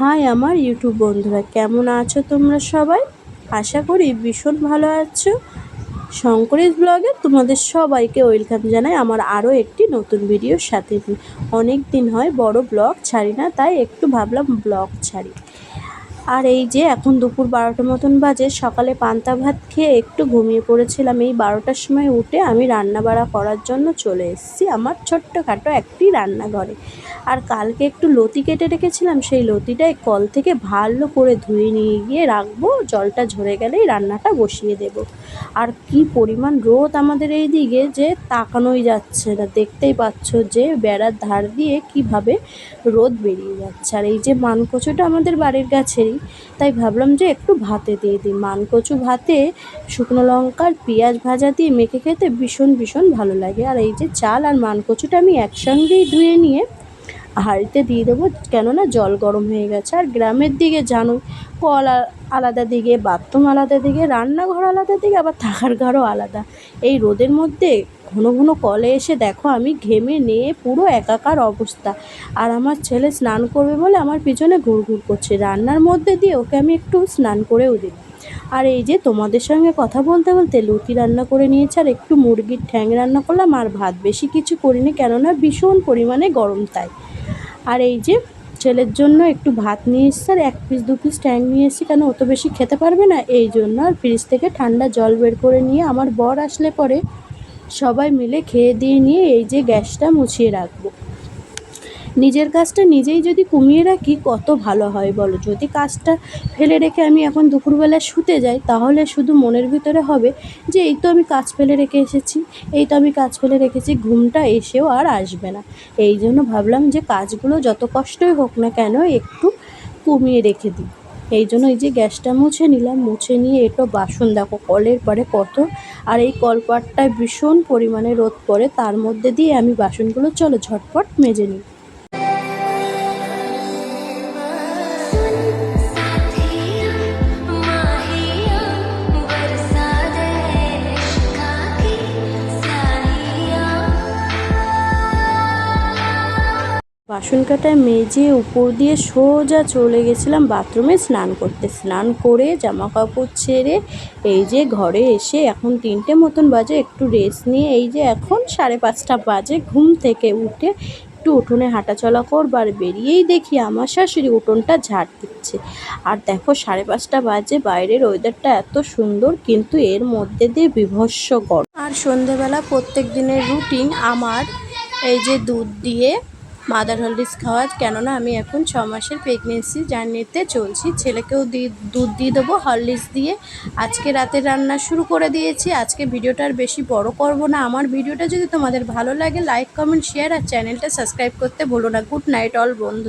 High আমার YouTube বন্ধুরা, কেমন আছো তোমরা সবাই? আশা করি ভীষণ ভালো আছো। শঙ্করেশ ব্লগে তোমাদের সবাইকে ওয়েলকাম জানাই আমার আরও একটি নতুন ভিডিওর সাথে। অনেক দিন হয় বড় ব্লগ ছাড়ি না, তাই একটু ভাবলাম ব্লগ ছাড়ি। আর এই যে এখন দুপুর বারোটার মতন বাজে, সকালে পান্তা ভাত খেয়ে একটু ঘুমিয়ে পড়েছিলাম। এই বারোটার সময় উঠে আমি রান্না বাড়া করার জন্য চলে এসেছি আমার ছোট্টখাটো একটি রান্নাঘরে। আর কালকে একটু লতি কেটে রেখেছিলাম, সেই লতিটাই কল থেকে ভালো করে ধুয়ে নিয়ে গিয়ে রাখব, জলটা ঝরে গেলেই রান্নাটা বসিয়ে দেব। আর কি পরিমাণ রোদ আমাদের এই দিকে যে তাকানোই যাচ্ছে না। দেখতেই পাচ্ছ যে বেড়ার ধার দিয়ে কীভাবে রোদ বেরিয়ে যাচ্ছে। আর এই যে মানকচুটা আমাদের বাড়ির গাছেরই তাই ভাবলাম যে একটু ভাতে দিয়ে দিই। মানকচু ভাতে শুকনো লঙ্কার পেঁয়াজ ভাজা দিয়ে মেখে খেতে ভীষণ ভীষণ ভালো লাগে। আর এই যে চাল আর মানকচুটা আমি একসঙ্গেই ধুয়ে নিয়ে হাঁড়িতে দিয়ে দেবো, কেননা জল গরম হয়ে গেছে। আর গ্রামের দিকে জানো, কল আলাদা দিকে, বাথরুম আলাদা দিকে, রান্নাঘর আলাদা দিকে, আবার থাকার ঘরও আলাদা। এই রোদের মধ্যে ঘন ঘন কলে এসে দেখো আমি ঘেমে নিয়ে পুরো একাকার অবস্থা। আর আমার ছেলে স্নান করবে বলে আমার পিছনে ঘুর ঘুর করছে। রান্নার মধ্যে দিয়ে ওকে আমি একটু স্নান করেও দিই। আর এই যে তোমাদের সঙ্গে কথা বলতে বলতে লুচি রান্না করে নিয়েছি আর একটু মুরগির ঠ্যাং রান্না করলাম আর ভাত। বেশি কিছু করিনি কেননা ভীষণ পরিমাণে গরম তাই। আর এই যে ছেলের জন্য একটু ভাত নিয়ে এসছি আর এক পিস দু পিস ট্যাং নিয়ে এসেছি কেন অত বেশি খেতে পারবে না? এই জন্য আর ফ্রিজ থেকে ঠান্ডা জল বের করে নিয়ে আমার বর আসলে পরে সবাই মিলে খেয়ে দিয়ে নিয়ে এই যে গ্যাসটা মুছিয়ে রাখব। নিজের কাজটা নিজেই যদি কমিয়ে রাখি, কত ভালো হয় বলো? যদি কাজটা ফেলে রেখে আমি এখন দুপুরবেলা শুতে যাই, তাহলে শুধু মনের ভিতরে হবে যে, এই তো আমি কাজ ফেলে রেখে এসেছি, এই তো আমি কাজ ফেলে রেখেছি, ঘুমটা এসেও আর আসবে না। এই জন্য ভাবলাম যে, কাজগুলো যত কষ্টই হোক না কেন, একটু কমিয়ে রেখে দিই। এই জন্য এই যে গ্যাসটা মুছে নিলাম, মুছে নিয়ে এটা বাসন দেখো, কলের পরে কত। আর এই কলপাটটায় ভীষণ পরিমাণে রোদ পড়ে, তার মধ্যে দিয়ে আমি বাসনগুলো চলো ঝটপট মেজে নিই। বাসন কাটায় মেজে উপর দিয়ে সোজা চলে গেছিলাম বাথরুমে স্নান করতে। স্নান করে জামা কাপড় ছেড়ে এই যে ঘরে এসে এখন তিনটে মতন বাজে, একটু রেস্ট নিয়ে এই যে এখন সাড়ে পাঁচটা বাজে, ঘুম থেকে উঠে একটু উঠোনে হাঁটাচলা করবার বেরিয়েই দেখি আমার শাশুড়ি উঠোনটা ঝাড় দিচ্ছে। আর দেখো সাড়ে পাঁচটা বাজে, বাইরের ওয়েদারটা এত সুন্দর, কিন্তু এর মধ্যে দিয়ে বিভৎস গরম। আর সন্ধেবেলা প্রত্যেক দিনের রুটিন আমার, এই যে দুধ দিয়ে মাদার হলডিস খাওয়া কেননা আমি এখন ছ মাসের প্রেগনেন্সি জার্নিতে চলছি। ছেলেকেও দুধ দিয়ে দেবো, হরলিক্স দিয়ে। আজকে রাতে রান্না শুরু করে দিয়েছি। আজকে ভিডিওটা আর বেশি বড় করব না। আমার ভিডিওটা যদি তোমাদের ভালো লাগে লাইক কমেন্ট শেয়ার আর চ্যানেলটা সাবস্ক্রাইব করতে ভুলো না। গুড নাইট অল বন্ধু।